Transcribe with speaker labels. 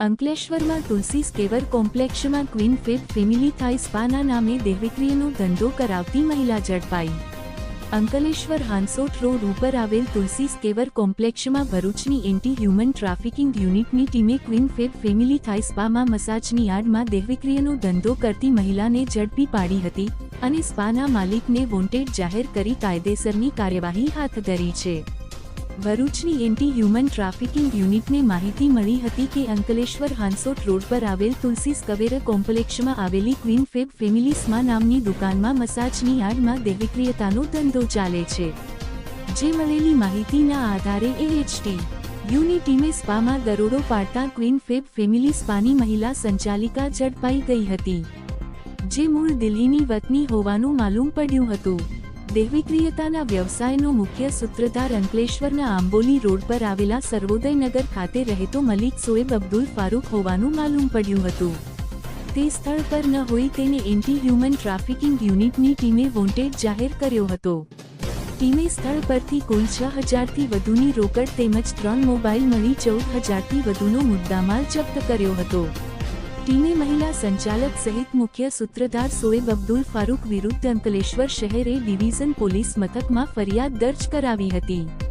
Speaker 1: અંકલેશ્વરમાં તુલસી સ્કેવર કોમ્પ્લેક્ષમાં queen fab family Thai સ્પાના નામે દેહવિક્રિયનો ધંધો કરાવતી મહિલા ઝડપાઈ. અંકલેશ્વર હાંસોટ રોડ ઉપર આવેલ તુલસી સ્કેવર કોમ્પ્લેક્ષમાં ભરૂચની એન્ટી હ્યુમન ટ્રાફિકિંગ યુનિટની ટીમે ક્વીન ફેબ ફેમિલી થાઈ સ્પામાં મસાજની આડમાં દેહવિક્રિયનો ધંધો કરતી મહિલાને ઝડપી પાડી હતી અને સ્પાના માલિકને વોન્ટેડ જાહેર કરી કાયદેસરની કાર્યવાહી હાથ ધરી છે. ભરૂચની એન્ટી હ્યુમન ટ્રાફિકિંગ યુનિટને માહિતી મળી હતી કે અંકલેશ્વર હાંસોટ રોડ પર આવેલ તુલસી સ્કવેર કોમ્પ્લેક્ષમાં આવેલી ક્વીન ફેબ ફેમિલીસ્મા નામની દુકાનમાં મસાજની આડમાં દેહવિક્રિયતાનો ધંધો ચાલે છે. જે મળેલી માહિતીના આધારે એએચટી યુની ટીમે સ્પામાં દરોડો પાડતા ક્વીન ફેબ ફેમિલી સ્પાની મહિલા સંચાલિકા ઝડપાઈ ગઈ હતી. જે મૂળ દિલ્હીની વતની હોવાનું માલુમ પડ્યું હતું. દેહવિક્રિયતાના વ્યવસાયનો મુખ્ય સૂત્રધાર અંકલેશ્વરના આંબોલી રોડ પર આવેલા સર્વોદયનગર ખાતે રહેતો મલિક સોએબ અબ્દુલ ફારૂક હોવાનું માલુમ પડ્યું હતું. તે સ્થળ પર ન હોય તેને એન્ટી હ્યુમન ટ્રાફિકિંગ યુનિટની ટીમે વોન્ટેડ જાહેર કર્યો હતો. ટીમે સ્થળ પરથી કુલ છ હજારથી વધુની રોકડ તેમજ ત્રણ મોબાઈલ મળી ચૌદ હજારથી વધુનો મુદ્દામાલ જપ્ત કર્યો હતો. ટીમે મહિલા સંચાલક સહિત મુખ્ય સૂત્રધાર સોએબ અબ્દુલ ફારૂક વિરુદ્ધ અંકલેશ્વર શહેરે ડિવિઝન પોલીસ મથકમાં ફરિયાદ દર્જ કરાવી હતી.